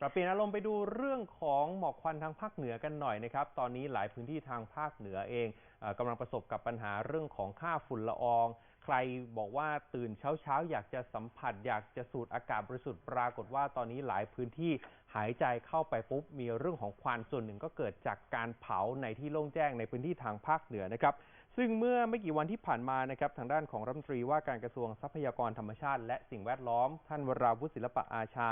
ปรับเปลี่ยนอารมณ์ไปดูเรื่องของหมอกควันทางภาคเหนือกันหน่อยนะครับ ตอนนี้หลายพื้นที่ทางภาคเหนือเองออกำลังประสบกับปัญหาเรื่องของค่าฝุ่นละออง ใครบอกว่าตื่นเช้าเช้าๆอยากจะสัมผัส อยากจะสูดอากาศบริสุทธิ์ปรากฏว่าตอนนี้หลายพื้นที่หายใจเข้าไปปุ๊บมีเรื่องของควันส่วนหนึ่งก็เกิดจากการเผาในที่โล่งแจ้งในพื้นที่ทางภาคเหนือนะครับซึ่งเมื่อไม่กี่วันที่ผ่านมานะครับทางด้านของรัฐมนตรีว่าการกระทรวงทรัพยากรธรรมชาติ และสิ่งแวดล้อม ท่านวราวุฒิศิลปะอาชา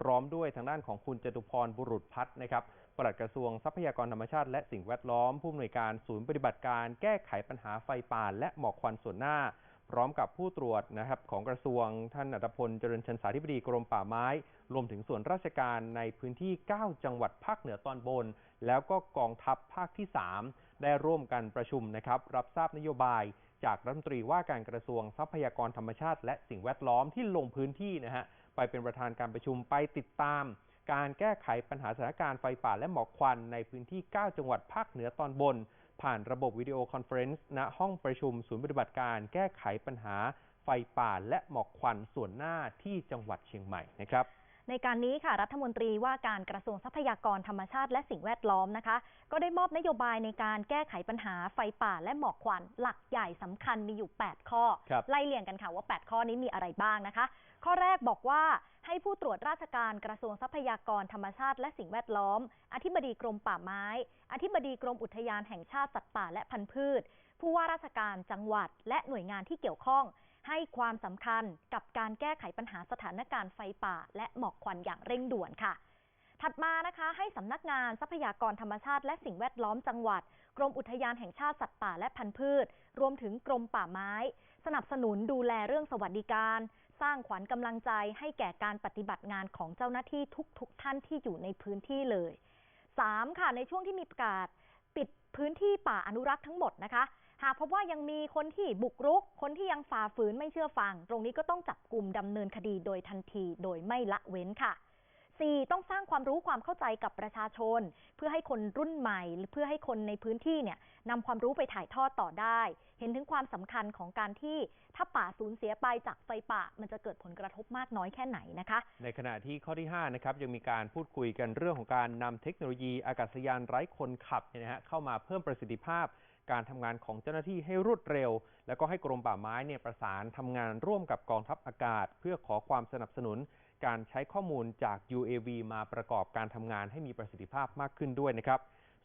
พร้อมด้วยทางด้านของคุณจตุพรบุรุษพัฒน์นะครับปลัดกระทรวงทรัพยากรธรรมชาติและสิ่งแวดล้อม ผู้อำนวยการศูนย์ปฏิบัติการแก้ไขปัญหาไฟป่าและหมอกควันส่วนหน้า พร้อมกับผู้ตรวจนะครับของกระทรวงท่านอัตพลเจริญชันสาธิบดีกรมป่าไม้ รวมถึงส่วนราชการในพื้นที่ 9 จังหวัดภาคเหนือตอนบน แล้วก็กองทัพภาคที่ 3 ได้ร่วมกันประชุมนะครับรับทราบนโยบาย จากรัฐมนตรีว่าการกระทรวงทรัพยากรธรรมชาติ และสิ่งแวดล้อมที่ลงพื้นที่นะฮะ ไปเป็นประธานการประชุมไปติดตาม การแก้ไขปัญหาสถานการณ์ไฟป่าและหมอกควันในพื้นที่ 9 จังหวัดภาคเหนือตอนบน ผ่านระบบวิดีโอคอนเฟอเรนซ์ณห้องประชุมศูนย์ปฏิบัติการแก้ไขปัญหาไฟป่าและหมอกควันส่วนหน้าที่จังหวัดเชียงใหม่นะครับในการนี้ค่ะรัฐมนตรีว่าการกระทรวงทรัพยากรธรรมชาติและสิ่งแวดล้อมนะคะ ก็ได้มอบนโยบายในการแก้ไขปัญหาไฟป่าและหมอกควัน หลักใหญ่สำคัญมีอยู่ 8 ข้อครับไล่เรียงกันค่ะว่า 8 ข้อนี้มีอะไรบ้างนะคะ ข้อแรกบอกว่าให้ผู้ตรวจราชการกระทรวงทรัพยากรธรรมชาติและสิ่งแวดล้อม อธิบดีกรมป่าไม้ อธิบดีกรมอุทยานแห่งชาติสัตว์ป่าและพันธุ์พืช ผู้ว่าราชการจังหวัด และหน่วยงานที่เกี่ยวข้อง ให้ความสำคัญกับการแก้ไขปัญหาสถานการณ์ไฟป่า และหมอกควันอย่างเร่งด่วนค่ะ ถัดมานะคะ ให้สำนักงานทรัพยากรธรรมชาติและสิ่งแวดล้อมจังหวัด กรมอุทยานแห่งชาติสัตว์ป่าและพันธุ์พืช รวมถึงกรมป่าไม้ สนับสนุนดูแลเรื่องสวัสดิการ สร้างขวัญกำลังใจให้แก่การปฏิบัติงานของเจ้าหน้าที่ทุกๆทท่านที่อยู่ในพื้นที่เลย 3. ค่ะในช่วงที่มีประกาศปิดพื้นที่ป่าอนุรักษ์ทั้งหมดนะคะ หากพบว่ายังมีคนที่บุกรุก คนที่ยังฝ่าฝืนไม่เชื่อฟัง ตรงนี้ก็ต้องจับกลุ่มดำเนินคดีโดยทันทีโดยไม่ละเว้นค่ะ 4. ต้องสร้างความรู้ความเข้าใจกับประชาชน เพื่อให้คนรุ่นใหม่หรือเพื่อให้คนในพื้นที่เนี่ยนำความรู้ไปถ่ายทอดต่อได้ เห็นถึงความสำคัญของการที่ถ้าป่าสูญเสียไปจากไฟป่า มันจะเกิดผลกระทบมากน้อยแค่ไหนนะคะ ในขณะที่ข้อที่5นะครับยังมีการพูดคุยกันเรื่องของการนำเทคโนโลยีอากาศยานไร้คนขับเนี่ยนะฮะเข้ามาเพิ่มประสิทธิภาพการทำงานของเจ้าหน้าที่ให้รวดเร็ว แล้วก็ให้กรมป่าไม้เนี่ยประสานทำงานร่วมกับกองทัพอากาศ เพื่อขอความสนับสนุน การใช้ข้อมูลจาก UAV มาประกอบการทำงานให้มีประสิทธิภาพมากขึ้นด้วยนะครับ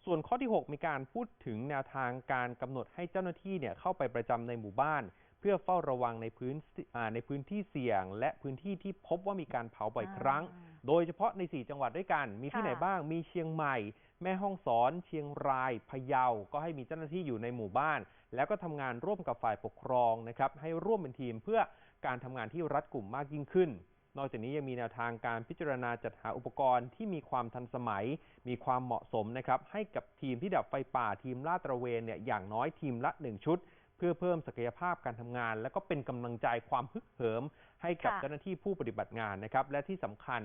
ส่วนข้อที่ 6 มีการพูดถึงแนวทางการกำหนดให้เจ้าหน้าที่เนี่ยเข้าไปประจำในหมู่บ้าน เพื่อเฝ้าระวังในพื้นอ่าในพื้นที่เสี่ยง และพื้นที่ที่พบว่ามีการเผาบ่อยครั้งอ่าโดยเฉพาะใน 4 จังหวัดด้วยกัน มีที่ค่ะไหนบ้าง มีเชียงใหม่ แม่ฮ่องสอน เชียงราย พะเยา ก็ให้มีเจ้าหน้าที่อยู่ในหมู่บ้าน แล้วก็ทำงานร่วมกับฝ่ายปกครองนะครับ ให้ร่วมเป็นทีมเพื่อการทำงานที่รัดกลุ่มมากยิ่งขึ้น นอกจากนี้ยังมีแนวทางการพิจารณาจัดหาอุปกรณ์ที่มีความทันสมัย มีความเหมาะสมนะครับให้กับทีมที่ดับไฟป่าทีมลาดตระเวนเนี่ยอย่างน้อยทีมละ 1 ชุด เพื่อเพิ่มศักยภาพการทำงาน และก็เป็นกำลังใจความฮึกเหิม ให้กับค่ะเจ้าหน้าที่ผู้ปฏิบัติงานนะครับและที่สำคัญ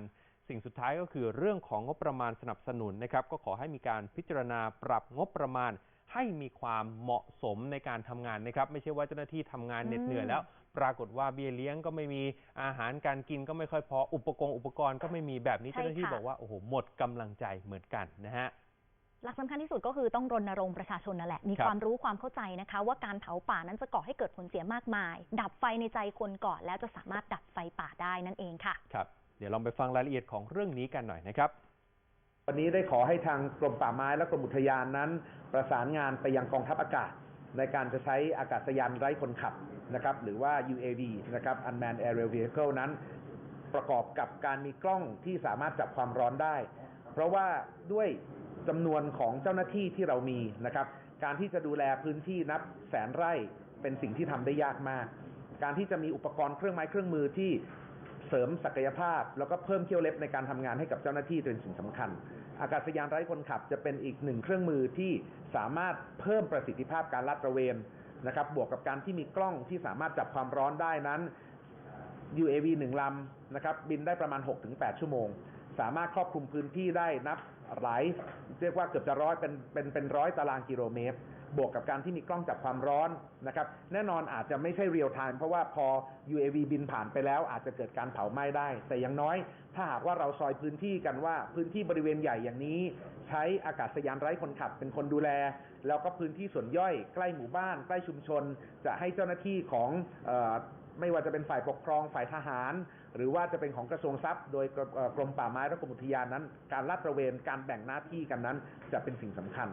สิ่งสุดท้ายก็คือเรื่องของงบประมาณสนับสนุนนะครับก็ขอให้มีการพิจารณาปรับงบประมาณให้มีความเหมาะสมในการทำงานนะครับ ไม่ใช่ว่าเจ้าหน้าที่ทำงานเหน็ดเหนื่อยแล้ว ปรากฏว่าเบี้ยเลี้ยงก็ไม่มีอาหารการกินก็ไม่ค่อยพออุปกรณ์อุปกรณ์ก็ไม่มีแบบนี้ใช่เจ้าหน้าที่ค่ะ บอกว่าโอ้โหหมดกำลังใจเหมือนกันนะฮะ หลักสำคัญที่สุดก็คือต้องรณรงค์ประชาชนนั่นแหละ มีครับ ความรู้ความเข้าใจนะคะ ว่าการเผาป่านั้นจะก่อให้เกิดผลเสียมากมาย ดับไฟในใจคนก่อนแล้วจะสามารถดับไฟป่าได้นั่นเองค่ะ ครับเดี๋ยวลองไปฟังรายละเอียดของเรื่องนี้กันหน่อยนะครับ วันนี้ได้ขอให้ทางกรมป่าไม้และกรมอุทยานนั้น ประสานงานไปยังกองทัพอากาศ ในการจะใช้อากาศยานไร้คนขับนะครับหรือว่า UAV นะครับ Unmanned Aerial Vehicle นั้น ประกอบกับการมีกล้องที่สามารถจับความร้อนได้ เพราะว่าด้วยจำนวนของเจ้าหน้าที่ที่เรามีนะครับ การที่จะดูแลพื้นที่นับแสนไร่เป็นสิ่งที่ทำได้ยากมาก การที่จะมีอุปกรณ์เครื่องไม้เครื่องมือที่ เสริมศักยภาพ แล้วก็เพิ่มเขี้ยวเล็บในการทำงานให้กับเจ้าหน้าที่เป็นสิ่งสำคัญ อากาศยานไร้คนขับจะเป็นอีกหนึ่งเครื่องมือที่สามารถเพิ่มประสิทธิภาพการลาดตระเวนนะครับ บวกกับการที่มีกล้องที่สามารถจับความร้อนได้นั้น UAV หนึ่งลำนะครับบินได้ประมาณ 6-8 ชั่วโมง สามารถครอบคลุมพื้นที่ได้นับหลายเรียกว่าเกือบจะร้อยเป็นเป็นเป็นร้อยตารางกิโลเมตร บวกกับการที่มีกล้องจับความร้อนนะครับ แน่นอนอาจจะไม่ใช่เรียลไทม์เพราะว่าพอ UAV บินผ่านไปแล้ว อาจจะเกิดการเผาไหม้ได้ แต่อย่างน้อย ถ้าหากว่าเราซอยพื้นที่กันว่าพื้นที่บริเวณใหญ่อย่างนี้ ใช้อากาศยานไร้คนขับเป็นคนดูแล แล้วก็พื้นที่ส่วนย่อย ใกล้หมู่บ้าน ใกล้ชุมชน จะให้เจ้าหน้าที่ของออไม่ว่าจะเป็นฝ่ายปกครองฝ่ายทหาร หรือว่าจะเป็นของกระทรวงทรัพย์ โดยกรมป่าไม้และกรมอุทยานนั้น การลาดตระเวนการแบ่งหน้าที่กันนั้นจะเป็นสิ่งสำคัญ